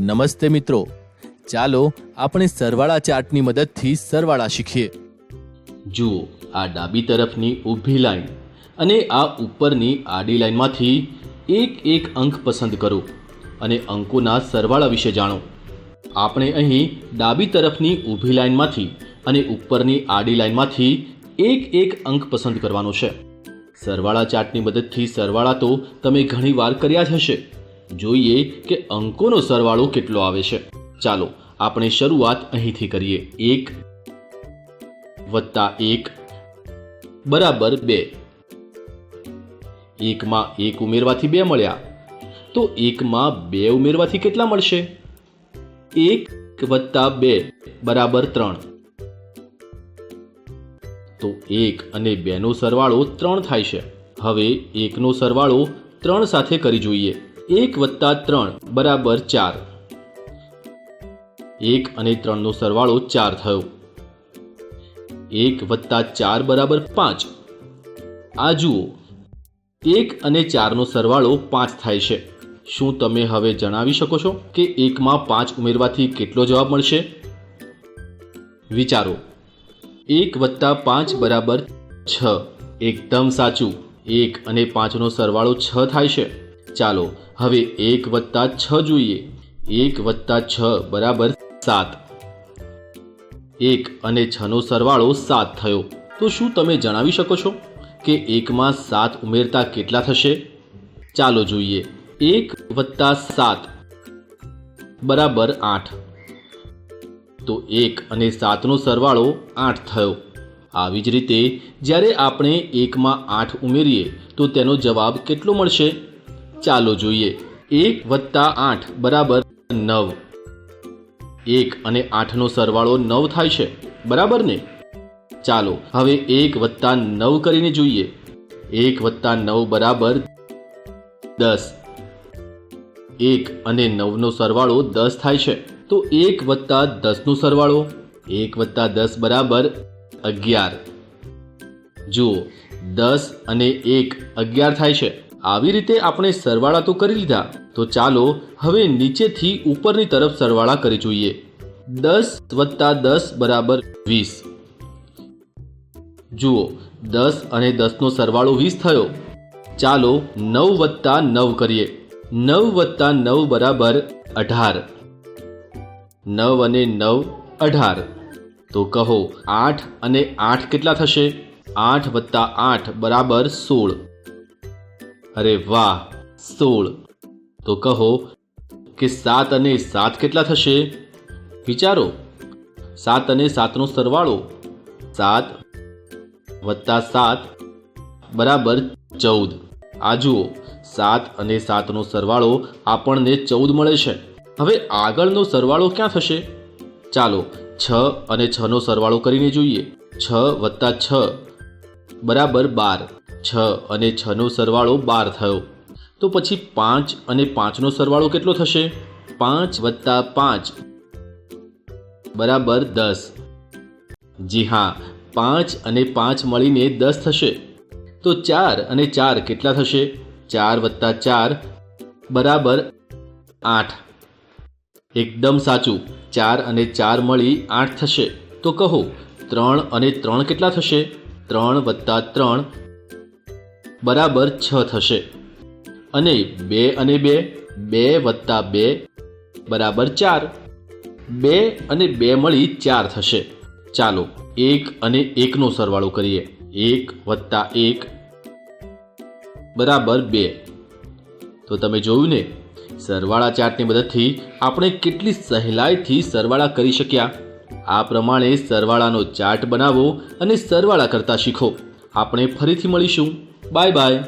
નમસ્તે મિત્રો. ચાલો આપણે સરવાળા ચાર્ટની મદદથી સરવાળા શીખીએ. જુઓ, આ ડાબી તરફની ઊભી લાઈન અને આ ઉપરની આડી લાઈનમાંથી એક એક અંક પસંદ કરો અને અંકોના સરવાળા વિશે જાણો. આપણે અહીં ડાબી તરફની ઊભી લાઈનમાંથી અને ઉપરની આડી લાઈનમાંથી એક એક અંક પસંદ કરવાનો છે. સરવાળા ચાર્ટની મદદથી સરવાળા તો તમે ઘણી વાર કર્યા જ હશે. જોઈએ કે અંકોનો સરવાળો કેટલો આવે છે. ચાલો આપણે શરૂઆત અહીંથી કરીએ. એક વત્તા એક બરાબર બે. એકમાં એક ઉમેરવાથી બે મળ્યા. તો એકમાં બે ઉમેરવાથી કેટલા મળશે? એક વત્તા બે બરાબર ત્રણ. તો એક અને બેનો સરવાળો ત્રણ થાય છે. હવે એકનો સરવાળો ત્રણ સાથે કરી જોઈએ. એક વત્તા ત્રણ બરાબર ચાર. એક અને ત્રણનો સરવાળો ચાર થયો. એક વત્તા ચાર બરાબર પાંચ. આ જુઓ, એક અને ચારનો સરવાળો પાંચ થાય છે. શું તમે હવે જણાવી શકો છો કે એકમાં પાંચ ઉમેરવાથી કેટલો જવાબ મળશે? વિચારો, એક વત્તા પાંચ બરાબર છ. એકદમ સાચું. એક અને પાંચનો સરવાળો છ થાય છે. ચાલો હવે એક વત્તા છ જોઈએ. એક વત્તા છ બરાબર સાત. એક અને છનો સરવાળો સાત થયો. તો શું તમે જણાવી શકો છો કે એકમાં સાત ઉમેરતા કેટલા થશે? ચાલો જોઈએ. એક વત્તા સાત બરાબર આઠ. તો એક અને સાતનો સરવાળો આઠ થયો. આવી જ રીતે જ્યારે આપણે એકમાં આઠ ઉમેરીએ તો તેનો જવાબ કેટલો મળશે? ચાલો જોઈએ. એક વત્તા આઠ બરાબર નવ. એક અને આઠનો સરવાળો નવ થાય છે. બરાબર ને? ચાલો, હવે એક વત્તા નવ કરીને જોઈએ. એક વત્તા નવ બરાબર દસ. એક અને નવનો સરવાળો દસ થાય છે. તો એક વત્તા દસનો સરવાળો. એક વત્તા દસ બરાબર અગિયાર. જુઓ, દસ અને એક અગિયાર થાય છે. આવી રીતે આપણે સરવાળા તો કરી લીધા. તો ચાલો હવે નીચેથી ઉપરની તરફ સરવાળા કરી જોઈએ. દસ વત્તા દસ બરાબર વીસ. જુઓ, દસ અને દસનો સરવાળો વીસ થયો. ચાલો નવ વત્તા નવ કરીએ. નવ વત્તા નવ બરાબર અઢાર. નવ અને નવ અઢાર. તો કહો, આઠ અને આઠ કેટલા થશે? આઠ વત્તા આઠ બરાબર સોળ. અરે વાહ સોળ તો કહો કે સાત અને સાત કેટલા થશે? વિચારો. સાત અને સાતનો સરવાળો સાત વત્તા સાત બરાબર ચૌદ. આ જુઓ, સાત અને સાતનો સરવાળો આપણને ચૌદ મળે છે. હવે આગળનો સરવાળો ક્યાં થશે? ચાલો, છ અને છનો સરવાળો કરીને જોઈએ. છ વત્તા છ બરાબર બાર. છ અને છનો સરવાળો બાર થયો. તો પછી પાંચ અને પાંચનો સરવાળો કેટલો થશે? પાંચ વત્તા પાંચ બરાબર દસ. જી હા, પાંચ અને પાંચ મળીને દસ થશે. તો ચાર અને ચાર કેટલા થશે? ચાર વત્તા ચાર બરાબર આઠ. એકદમ સાચું, ચાર અને ચાર મળી આઠ થશે. તો કહો, ત્રણ અને ત્રણ કેટલા થશે? ત્રણ વત્તા ત્રણ બરાબર છ થશે. અને બે અને બે બે વત્તા બે બરાબર ચાર. બે અને બે મળી ચાર થશે. ચાલો એક અને એકનો સરવાળો કરીએ. એક વત્તા એક બરાબર બે. તો તમે જોયું ને, સરવાળા ચાર્ટની મદદથી આપણે કેટલી સહેલાઈથી સરવાળા કરી શક્યા. આ પ્રમાણે સરવાળાનો ચાર્ટ બનાવો અને સરવાળા કરતા શીખો. આપણે ફરીથી મળીશું. Bye bye.